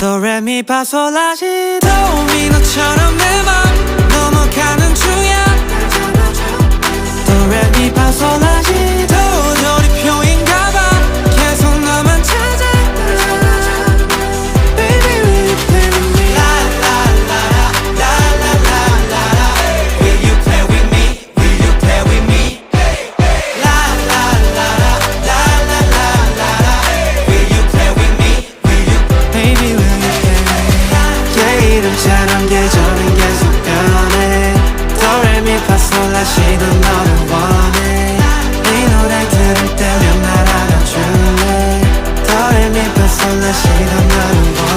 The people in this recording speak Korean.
도레미파솔라시 도 미너처럼 이름처럼 계절은 계속 변해. 도레미파솔라시도 너를 원해. 이 노래 들을 때면 날 알아줄래? 도레미파솔라시도 너를 원해